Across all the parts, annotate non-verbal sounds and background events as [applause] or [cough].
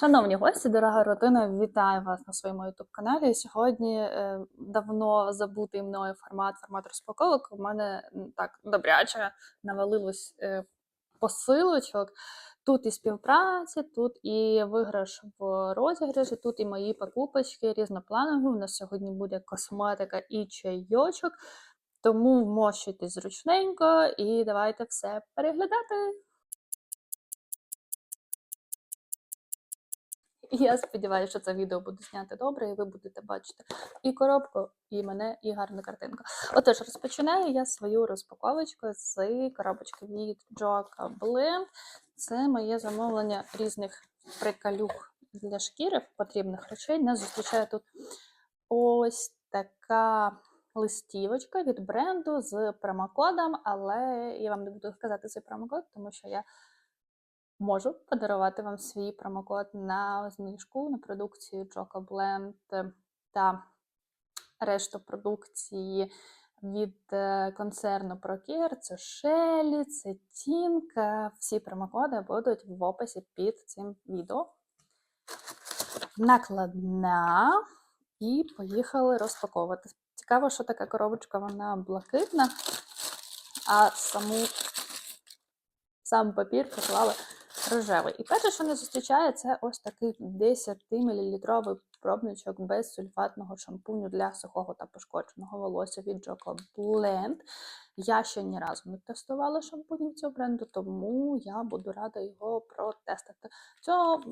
Шановні гості, дорога родина, вітаю вас на своєму youtube каналі. Сьогодні е, давно забутий мною формат, формат розпаковок. У мене так добряче навалилось е, посилочок. Тут і співпраці, тут і виграш в розіграші, тут і мої покупочки різнопланові. У нас сьогодні буде косметика і чайочок. Тому вмощуйтесь зручненько і давайте все переглядати. Я сподіваюся, що це відео буде знято добре, і ви будете бачити і коробку, і мене, і гарну картинку. Отож, розпочинаю я свою розпаковочку з коробочки від Joca Blend. Це моє замовлення різних приколюх для шкіри, потрібних речей. Нас зустрічає тут ось така листівочка від бренду з промокодом, але я вам не буду казати цей промокод, тому що я можу подарувати вам свій промокод на знижку на продукцію Joca Blend та решту продукції від е, концерну Procare. Це Shelly, це Tink. Всі промокоди будуть в описі під цим відео. Накладна. І поїхали розпаковувати. Цікаво, що така коробочка, вона блакитна, а саму сам папір поклали рожевий. І перше, що не зустрічає, це ось такий 10-мл пробничок без сульфатного шампуню для сухого та пошкодженого волосся від Joco Blend. Я ще ні разу не тестувала шампунів цього бренду, тому я буду рада його протестити. Цього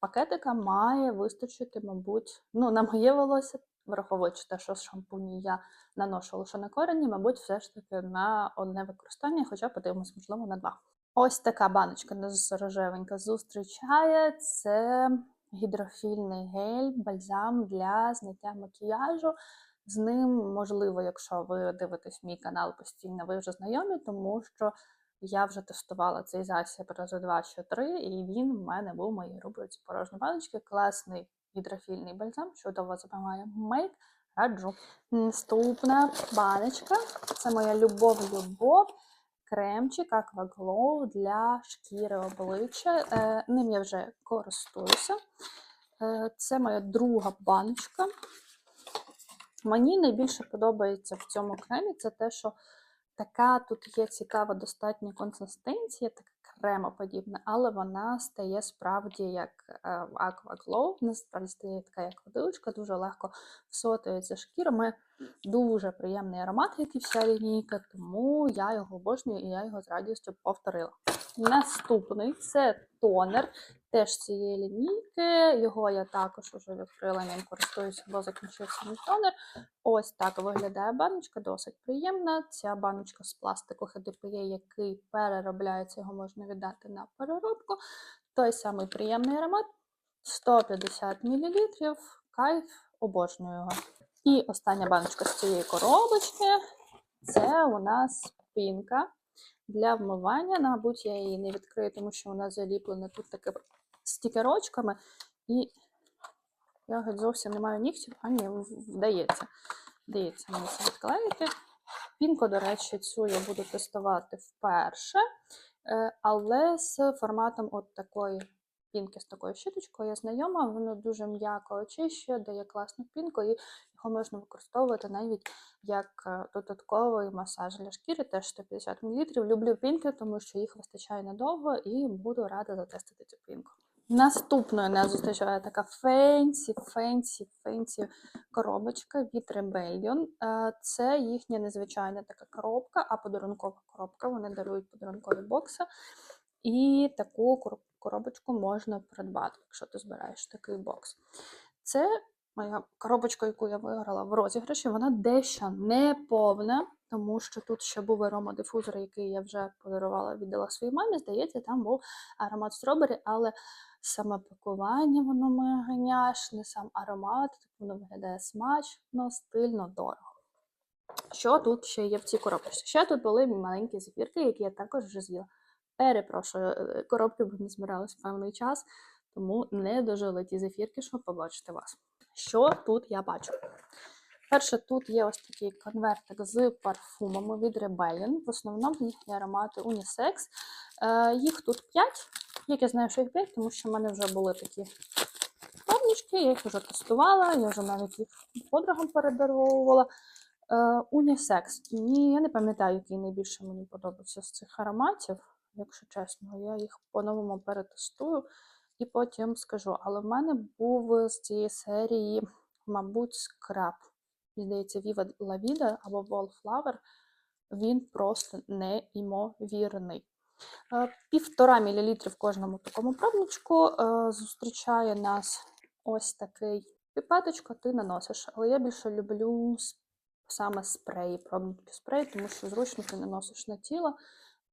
пакетика має вистачити, мабуть, ну, на моє волосся, враховуючи те, що з шампуні я наношу лише на корені, мабуть, все ж таки на одне використання, хоча подивимось, можливо, на два. Ось така баночка нас рожевенька зустрічає. Це гідрофільний гель, бальзам для зняття макіяжу. З ним, можливо, якщо ви дивитесь мій канал постійно, ви вже знайомі, тому що я вже тестувала цей засіб рази два чи три, і він в мене був у моїй рубриці порожні баночки. Класний гідрофільний бальзам, чудово запомагає мейк. Раджу. Наступна баночка це моя любов-любов кремчик Glow для шкіри обличчя. Е, Ним я вже користуюся. Е, Це моя друга баночка. Мені найбільше подобається в цьому кремі це те, що така тут є цікава достатня консистенція, така кремоподібна, але вона стає справді як Aqua Glow, насправді стає така як водичка, дуже легко всотується шкірами. Дуже приємний аромат, як і вся лінійка, тому я його обожнюю і я його з радістю повторила. Наступний це тонер, теж цієї лінійки. Його я також вже відкрила, ним користуюся, бо закінчився мій тонер. Ось так виглядає баночка, досить приємна. Ця баночка з пластику HDPE, який переробляється, його можна віддати на переробку. Той самий приємний аромат 150 мл. Кайф, обожнюю його. І остання баночка з цієї коробочки це у нас пінка для вмивання. Мабуть, я її не відкрию, тому що вона заліплена тут такими стікерочками. І я геть зовсім не маю нігтів, а ні, вдається. Вдається мені це відклеїти. Пінку, до речі, цю я буду тестувати вперше, е, але з форматом от такої пінки з такою щіточкою я знайома, воно дуже м'яко очищує, дає класну пінку, і його можна використовувати навіть як е, додатковий масаж для шкіри, теж 150 мл. Люблю пінки, тому що їх вистачає надовго і буду рада затестити цю пінку. Наступною нас зустрічає така фенсі, фенсі, фенсі коробочка від Rebellion. Е, Це їхня незвичайна така коробка, а подарункова коробка. Вони дарують подарункові бокси. І таку коробочку можна придбати, якщо ти збираєш такий бокс. Це моя коробочка, яку я виграла в розіграші, вона дещо не повна, тому що тут ще був аромадифузор, який я вже подарувала, віддала своїй мамі. Здається, там був аромат стробері, але саме пакування воно мега няшне, сам аромат, воно виглядає смачно, стильно, дорого. Що тут ще є в цій коробці? Ще тут були маленькі зефірки, які я також вже з'їла. Перепрошую, е, коробки б не збиралися певний час, тому не дожили ті зефірки, щоб побачити вас. Що тут я бачу? Перше, тут є ось такий конвертик з парфумами від Rebellion. В основному їхні аромати унісекс. Їх тут 5. Як я знаю, що їх п'ять, тому що в мене вже були такі пробнички, я їх вже тестувала, я вже навіть їх подругам передаровувала. Е, унісекс. Ні, я не пам'ятаю, який найбільше мені подобався з цих ароматів, якщо чесно. Я їх по-новому перетестую і потім скажу. Але в мене був з цієї серії, мабуть, скраб. Мені здається, Viva La Vida або Wallflower. Він просто неймовірний. Е, Півтора мілілітри в кожному такому пробничку е, зустрічає нас ось такий піпеточка, ти наносиш. Але я більше люблю саме спреї, пробники спрей, тому що зручно ти наносиш на тіло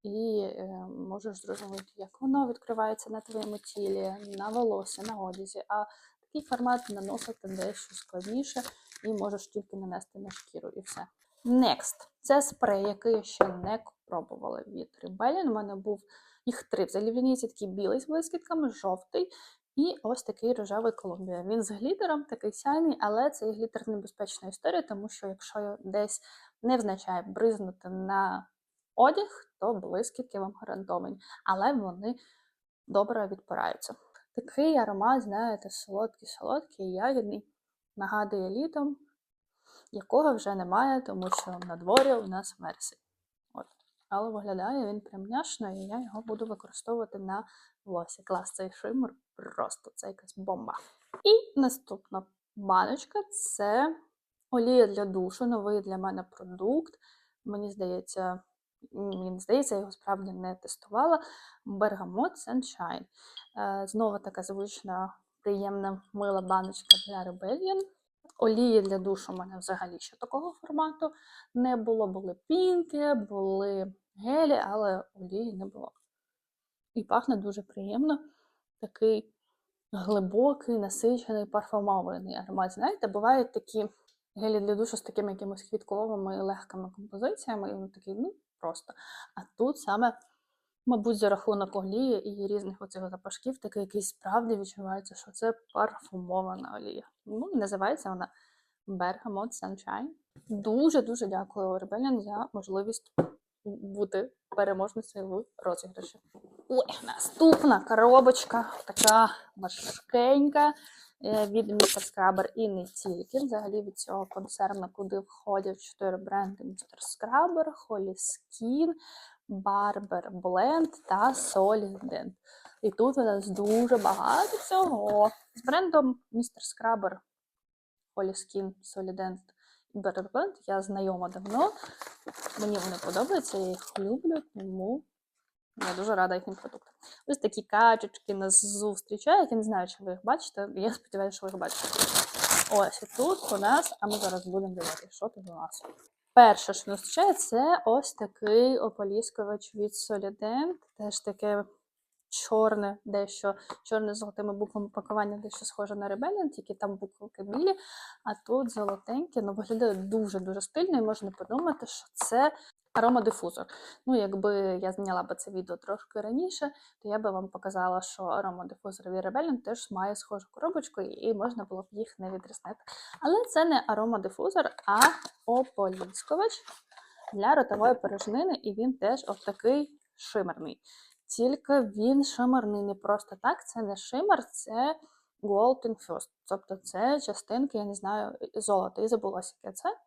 і е, можеш зрозуміти, як воно відкривається на твоєму тілі, на волосі, на одязі. А такий формат наносити дещо складніше і можеш тільки нанести на шкіру і все. Next. Це спрей, який я ще не пробувала від Rebellion. У мене був їх три. Взагалі в лінійці такий білий з блискітками, жовтий і ось такий рожевий Колумбія. Він з глітером, такий сяйний, але цей глітер небезпечна історія, тому що якщо десь невзначай бризнути на одяг, то блискітки вам гарантовані, але вони добре відпираються. Такий аромат, знаєте, солодкий-солодкий, ягідний, нагадує літом, якого вже немає, тому що на дворі у нас вересень. От. Але виглядає він прям няшно, і я його буду використовувати на волосі. Клас цей шимер, просто це якась бомба. І наступна баночка це олія для душу, новий для мене продукт. Мені здається, мені здається, я його справді не тестувала. Bergamot Sunshine. Е, Знову така звична, приємна мила баночка для Rebellion. Олії для душу у мене взагалі ще такого формату не було. Були пінки, були гелі, але олії не було. І пахне дуже приємно. Такий глибокий, насичений, парфумований аромат. Знаєте, бувають такі гелі для душу з такими якимись квітковими і легкими композиціями, і вони такі, ну, просто. А тут саме, мабуть, за рахунок олії і різних оцих запашків, такий якийсь справді відчувається, що це парфумована олія. Ну, називається вона Bergamot Sunshine. Дуже-дуже дякую Rebellion за можливість бути переможницею в розіграші. Ой, наступна коробочка, така важкенька від Mr. Scrubber і не тільки. Взагалі від цього концерну, куди входять чотири бренди Mr. Scrubber, Holy Skin, Barber Blend та Solident. І тут у нас дуже багато всього. З брендом Mr. Scrubber, Holy Skin, Solident і Barber я знайома давно. Мені вони подобаються, я їх люблю, тому я дуже рада їхнім продуктам. Ось такі качечки нас зустрічають. Я не знаю, чи ви їх бачите. Я сподіваюся, що ви їх бачите. Ось і тут у нас, а ми зараз будемо дивитися, що тут у нас. Перше, що нас зустрічає, це ось такий ополіскувач від Solident. Теж таке чорне, дещо чорне з золотими буквами пакування, дещо схоже на Rebellion, тільки там буквки білі, а тут золотеньке, ну виглядає дуже-дуже стильно, і можна подумати, що це аромадифузор. Ну, якби я зняла би це відео трошки раніше, то я би вам показала, що аромадифузор від Rebellion теж має схожу коробочку, і можна було б їх не відрізнити. Але це не аромадифузор, а ополіскувач для ротової порожнини, і він теж ось такий шимерний. Тільки він шимерний не просто так, це не шимер, це Gold Infused. Тобто це частинки, я не знаю, золота. І забулося, яке це.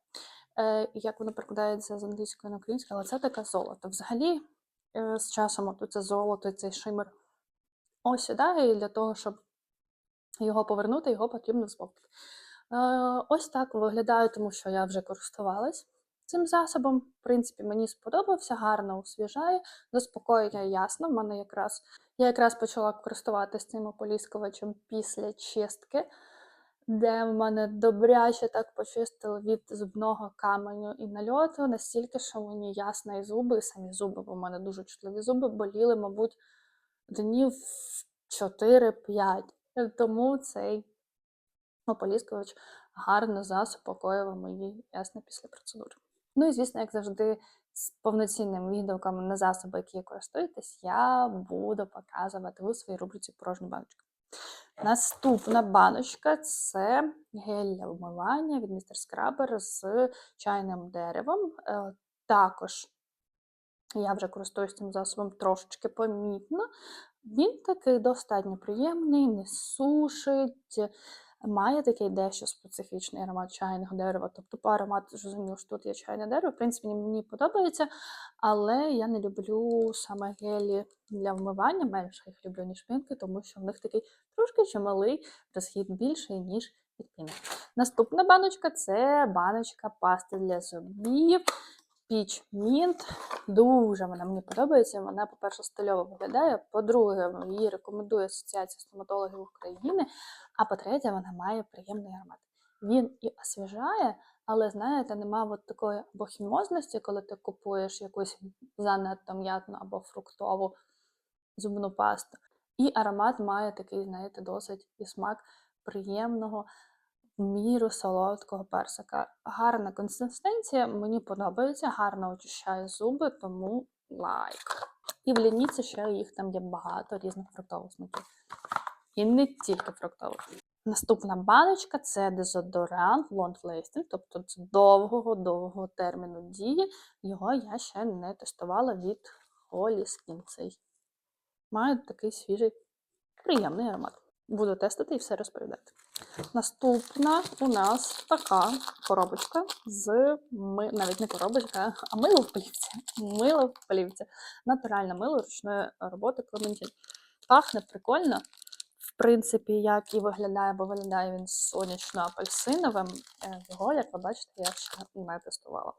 Е, як воно перекладається з англійської на українську, але це таке золото. Взагалі, е, з часом от це золото, цей шимер осідає, і для того, щоб його повернути, його потрібно взбовтати. Е, ось так виглядає, тому що я вже користувалась цим засобом. В принципі, мені сподобався, гарно освіжає, заспокоює ясно. В мене якраз я якраз почала користуватися цим ополіскувачем після чистки, де в мене добряче так почистили від зубного каменю і нальоту, настільки, що мені ясно і зуби, і самі зуби, бо в мене дуже чутливі зуби, боліли, мабуть, днів 4-5. Тому цей ополіскувач гарно заспокоював мої ясно після процедури. Ну і звісно, як завжди, з повноцінним відгуком на засоби, які користуєтесь, я буду показувати у своїй рубриці порожня баночка. Наступна баночка це гель для вмивання від Містер Скрабер з чайним деревом. Е, Також я вже користуюсь цим засобом трошечки помітно. Він такий достатньо приємний, не сушить, має такий дещо специфічний аромат чайного дерева. Тобто по аромату зрозуміло, що тут є чайне дерево. В принципі, мені подобається, але я не люблю саме гелі для вмивання, менше їх люблю, ніж пінки, тому що в них такий трошки чималий розхід більший, ніж від пінки. Наступна баночка це баночка пасти для зубів. Піч Мінт. Дуже вона мені подобається. Вона, по-перше, стильово виглядає. По-друге, її рекомендує Асоціація стоматологів України. А по-третє, вона має приємний аромат. Він і освіжає, але знаєте, нема от такої або хімозності, коли ти купуєш якусь занадто м'ятну або фруктову зубну пасту. І аромат має такий, знаєте, досить і смак приємного, міру солодкого персика. Гарна консистенція, мені подобається, гарно очищає зуби, тому лайк. І в лініці ще їх там є багато різних фруктових смаків. І не тільки фруктових. Наступна баночка це дезодорант Long Lasting, тобто це довгого-довгого терміну дії. Його я ще не тестувала від Holy Skin. Цей має такий свіжий, приємний аромат. Буду тестити і все розповідати. Наступна у нас така коробочка з ми... навіть не коробочка, а мило в плівці. Мило в плівці. Натуральне мило ручної роботи Клементін. Пахне прикольно. В принципі, як і виглядає, бо виглядає він сонячно-апельсиновим. Е, Його, як ви бачите, я ще не тестувала.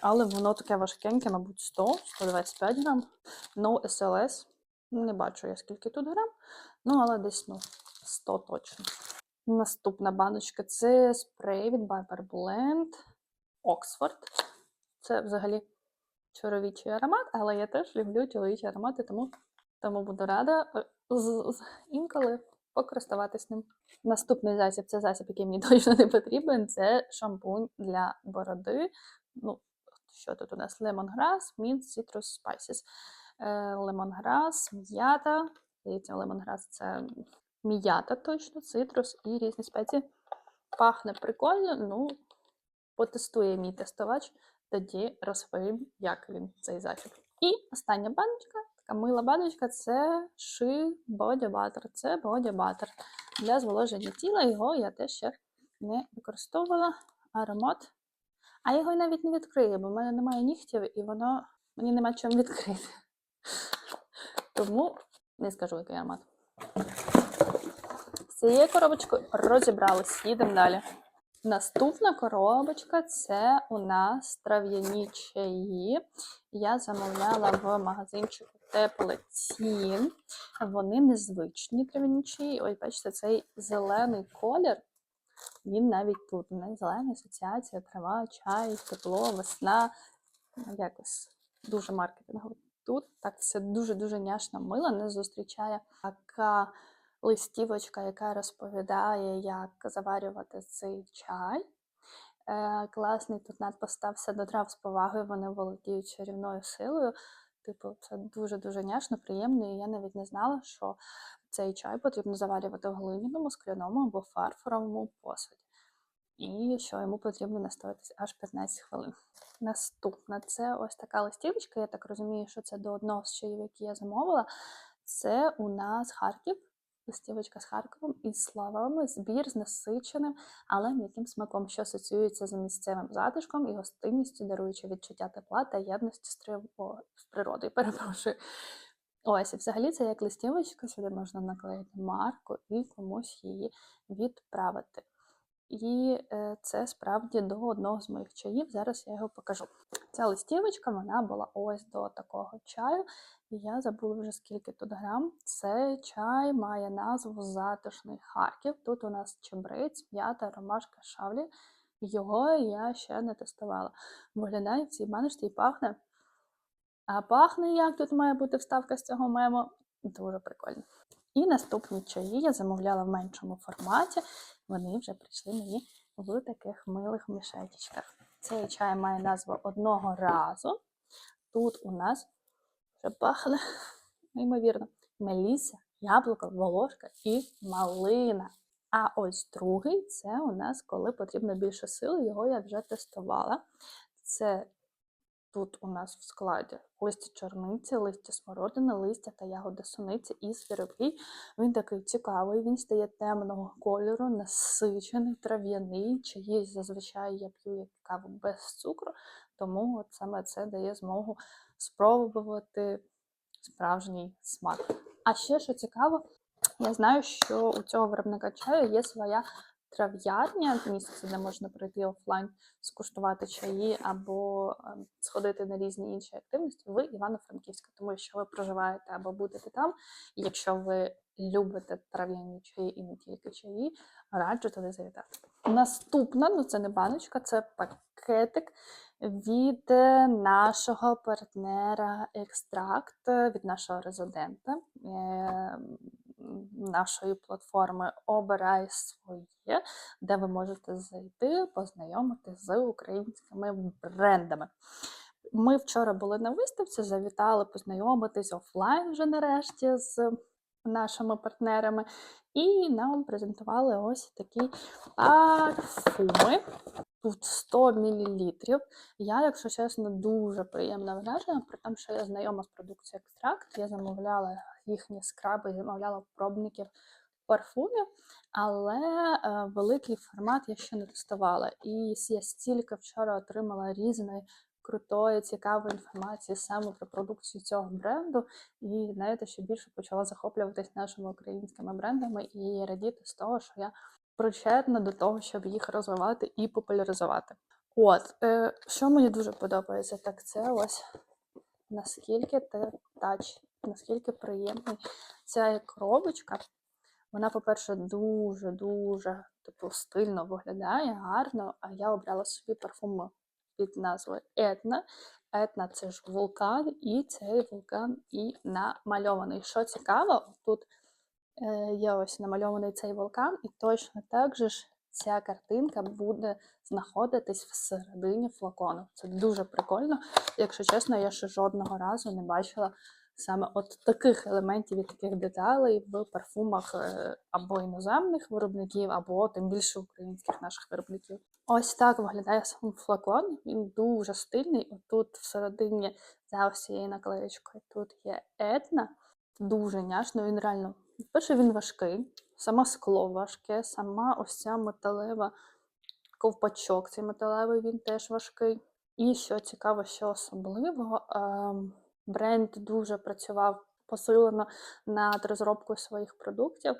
Але воно таке важкеньке, мабуть, 100-125 грам. No SLS. Не бачу я скільки тут грам. Ну, але десь ну, 100 точно. Наступна баночка це спрей від Barber Blend Oxford. Це взагалі чоловічий аромат, але я теж люблю чоловічі аромати, тому, тому буду рада е, інколи покористуватись ним. Наступний засіб це засіб, який мені [laughs] точно не потрібен. Це шампунь для бороди. Ну, що тут у нас? Lemongrass, Mint, Citrus Spices. Лемонграс, м'ята. Здається, лемонграс це м'ята точно, цитрус і різні спеції. Пахне прикольно, ну, потестує мій тестувач, тоді розповім, як він цей засіб. І остання баночка, така мила баночка це She Body Butter. Це Body Butter для зволоження тіла. Його я теж ще не використовувала. Аромат. А його навіть не відкрию, бо в мене немає нігтів, і воно мені нема чим відкрити. Тому не скажу, який аромат. Цією коробочкою розібрались, їдемо далі. Наступна коробочка це у нас трав'яні чаї. Я замовляла в магазинчику Теплецін. Вони незвичні трав'яні чаї. Ось, бачите, цей зелений колір. Він навіть тут. У зелена асоціація, трава, чай, тепло, весна. Якось дуже маркетингово. Тут так все дуже-дуже няшно мило, не зустрічає така листівочка, яка розповідає, як заварювати цей чай. Е, класний тут надпис стався до трав з повагою, вони володіють чарівною силою. Типу, це дуже-дуже няшно, приємно, і я навіть не знала, що цей чай потрібно заварювати в глиняному, скляному або фарфоровому посуді. І що йому потрібно настоятися аж 15 хвилин. Наступна це ось така листівочка. Я так розумію, що це до одного з чаїв, які я замовила. Це у нас Харків, листівочка з Харковом із словами, збір з насиченим, але м'яким смаком, що асоціюється з місцевим затишком і гостинністю, даруючи відчуття тепла та єдності з, трив... З природою. [laughs] Перепрошую. Ось, і взагалі це як листівочка, сюди можна наклеїти марку і комусь її відправити. І е, це справді до одного з моїх чаїв. Зараз я його покажу. Ця листівочка вона була ось до такого чаю. І я забула вже скільки тут грам. Цей чай має назву Затишний Харків. Тут у нас чебрець, м'ята, ромашка, шавлі. Його я ще не тестувала. Виглядає в цій баночці і пахне. А пахне як тут має бути вставка з цього мему. Дуже прикольно. І наступні чаї я замовляла в меншому форматі. Вони вже прийшли мені в таких милих мішечках. Цей чай має назву одного разу. Тут у нас вже пахне, неймовірно, меліса, яблуко, волошка і малина. А ось другий це у нас, коли потрібно більше сили, його я вже тестувала. Це Тут у нас в складі листя чорниці, листя смородини, листя та ягоди суниці і сиропій. Він такий цікавий, він стає темного кольору, насичений, трав'яний. Чаї зазвичай я п'ю каву без цукру, тому от саме це дає змогу спробувати справжній смак. А ще що цікаво, я знаю, що у цього виробника чаю є своя трав'ярня, місце, де можна прийти офлайн, скуштувати чаї або ем, сходити на різні інші активності в Івано-Франківську. Тому якщо ви проживаєте або будете там, і якщо ви любите трав'яні чаї і не тільки чаї, раджу туди завітати. Наступна, ну це не баночка, це пакетик від е, нашого партнера Екстракт, е, від нашого резидента е, м, нашої платформи Обирай своє, де ви можете зайти, познайомитися з українськими брендами. Ми вчора були на виставці, завітали познайомитись офлайн вже нарешті з нашими партнерами, і нам презентували ось такі парфуми. Тут 100 мл. Я, якщо чесно, дуже приємно вражена, при тому, що я знайома з продукцією екстракт. Я замовляла їхні скраби, замовляла пробників парфумів, але е, великий формат я ще не тестувала. І я стільки вчора отримала різної крутої, цікавої інформації саме про продукцію цього бренду. І знаєте, ще більше почала захоплюватись нашими українськими брендами і радіти з того, що я причетна до того, щоб їх розвивати і популяризувати. От, е, що мені дуже подобається, так це ось наскільки те тач, наскільки приємний ця коробочка. Вона, по-перше, дуже-дуже типу, стильно виглядає, гарно. А я обрала собі парфум під назвою Етна. Етна це ж вулкан, і цей вулкан і намальований. Що цікаво, тут е, є ось намальований цей вулкан, і точно так же ж ця картинка буде знаходитись всередині флакону. Це дуже прикольно. Якщо чесно, я ще жодного разу не бачила саме от таких елементів і таких деталей в парфумах е, або іноземних виробників, або тим більше українських наших виробників. Ось так виглядає сам флакон. Він дуже стильний. Отут всередині за ось цією наклеєчкою тут є етна. Дуже няшно, він реально. Перше, він важкий, саме скло важке, сама ось ця металева ковпачок, цей металевий він теж важкий. І що цікаво, що особливо, ем, бренд дуже працював посилено над розробкою своїх продуктів.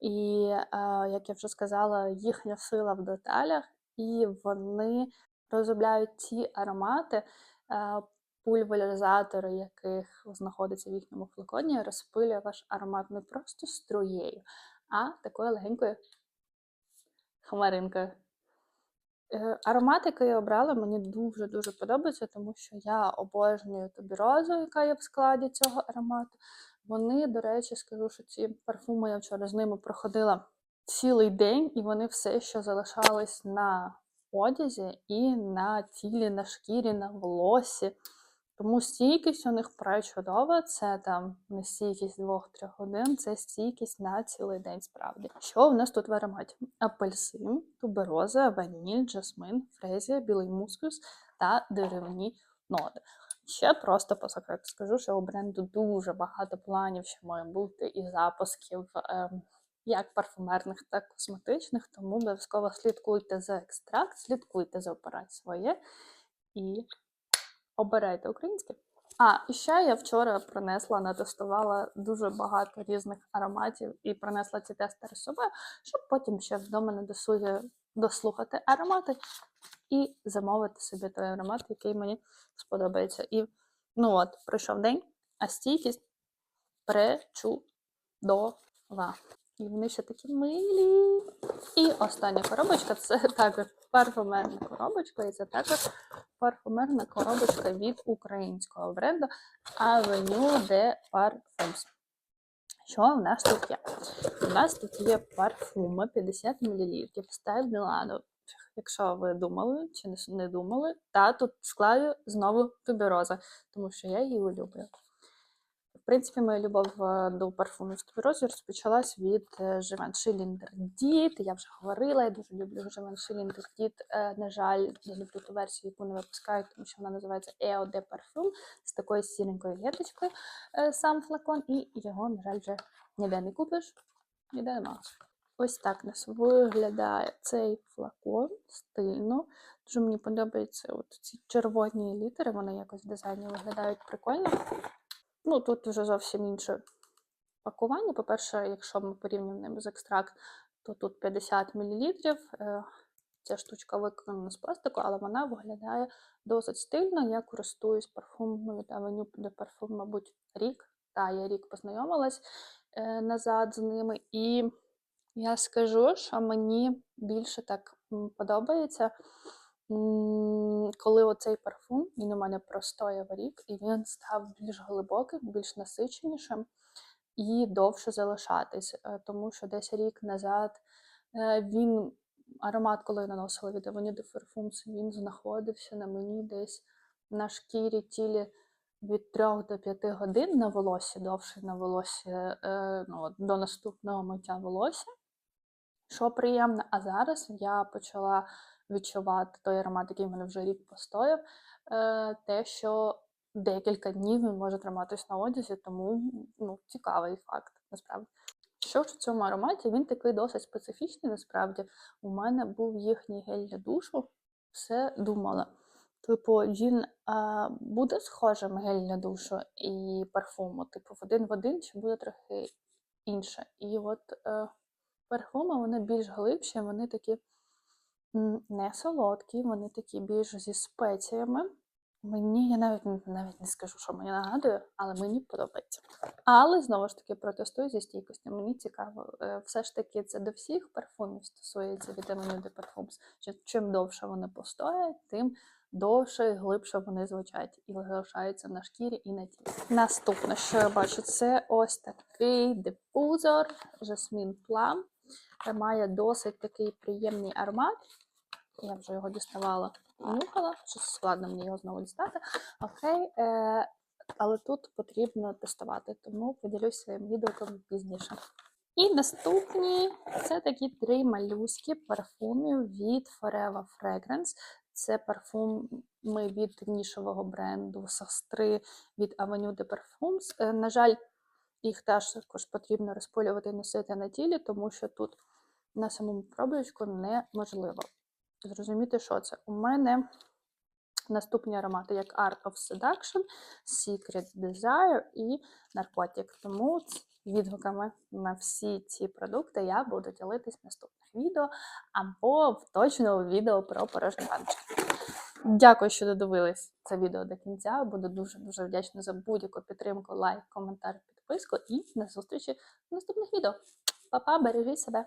І, е, як я вже сказала, їхня сила в деталях, і вони розробляють ті аромати, е, пульверизатори, яких знаходиться в їхньому флаконі, розпилює ваш аромат не просто струєю, а такою легенькою хмаринкою. Е, Аромат, який я обрала, мені дуже-дуже подобається, тому що я обожнюю туберозу, яка є в складі цього аромату. Вони, до речі, скажу, що ці парфуми я вчора з ними проходила цілий день, і вони все ще залишались на одязі і на тілі, на шкірі, на волосі. Тому стійкість у них пречудова, це там не стійкість 2-3 годин, це стійкість на цілий день справді. Що в нас тут в ароматі? Апельсин, тубероза, ваніль, жасмин, фрезія, білий мускус та деревні ноти. Ще просто по секрету скажу, що у бренду дуже багато планів, що має бути, і запусків ем, як парфумерних, так і косметичних, тому обов'язково слідкуйте за екстракт, слідкуйте за операцію своє і обирайте українське. А, ще я вчора принесла, натестувала дуже багато різних ароматів і принесла ці тестери з собою, щоб потім ще вдома на досугі дослухати аромати і замовити собі той аромат, який мені сподобається. І ну от, пройшов день, а стійкість пречудова. І вони ще такі милі. І остання коробочка це також парфумерна коробочка, і це також парфумерна коробочка від українського бренду Avenue de Parfums. Що в нас тут є? У нас тут є парфуми 50 мл Style Milano. Якщо ви думали чи не думали, та тут в складі знову тубероза, тому що я її улюблю. В принципі, моя любов е, до парфумів Туберозі розпочалась від е, Givenchy Linderdit. Я вже говорила, я дуже люблю Givenchy Linderdit. Е, На жаль, я люблю ту версію, яку не випускають, тому що вона називається de Parfum з такою сіренькою ленточкою е, сам флакон, і його, на жаль, вже ніде не купиш, ніде нема. Ось так нас виглядає цей флакон стильно. Дуже мені подобаються от ці червоні літери, вони якось в дизайні виглядають прикольно. Ну, тут вже зовсім інше пакування. По-перше, якщо ми порівнюємо ними з екстракт, то тут 50 мл. Ця штучка виконана з пластику, але вона виглядає досить стильно. Я користуюсь від Avenue de Parfum, мабуть, рік. Та, я рік познайомилась е, назад з ними. І я скажу, що мені більше так подобається, коли оцей парфум, він у мене простояв рік, і він став більш глибоким, більш насиченішим і довше залишатись. Е, Тому що десь рік назад е, він, аромат, коли я наносила від Avenue de Parfums, він знаходився на мені десь на шкірі тілі від 3 до 5 годин на волосі, довше на волосі е, ну, до наступного миття волосся що приємно. А зараз я почала відчувати той аромат, який в мене вже рік постояв, е, те, що декілька днів він може триматись на одязі, тому ну, цікавий факт, насправді. Що ж в цьому ароматі? Він такий досить специфічний, насправді. У мене був їхній гель для душу, все думала. Типу, він а, буде схожим гель для душу і парфуму, типу, один в один, чи буде трохи інше. І от е, парфуми вони більш глибші, вони такі не солодкі, вони такі більш зі спеціями. Мені, я навіть, навіть не скажу, що мені нагадує, але мені подобається. Але знову ж таки протестую зі стійкості. Мені цікаво, е, все ж таки це до всіх парфумів стосується Avenue de Parfums. Чим довше вони постоять, тим довше і глибше вони звучать і залишаються на шкірі і на тілі. Наступне, що я бачу, це ось такий дифузор Plum. Е, Має досить такий приємний аромат. Я вже його діставала нюхала. Щось складно мені його знову дістати. Окей, е, але тут потрібно тестувати, тому поділюсь своїм відгуком пізніше. І наступні це такі три малюські парфумів від Forever Fragrance. Це парфуми від нішового бренду сестри від Avenue de Parfums. Е, На жаль, їх теж також потрібно розпилювати і носити на тілі, тому що тут на самому пробочку неможливо зрозуміти, що це. У мене наступні аромати, як Art of Seduction, Secret Desire і Narcotic. Тому ц- відгуками на всі ці продукти я буду ділитись в наступних відео або в точному відео про порожні баночки. Дякую, що додивились це відео до кінця. Буду дуже-дуже вдячна за будь-яку підтримку, лайк, коментар, підписку і на зустрічі в наступних відео. Па-па, бережіть себе!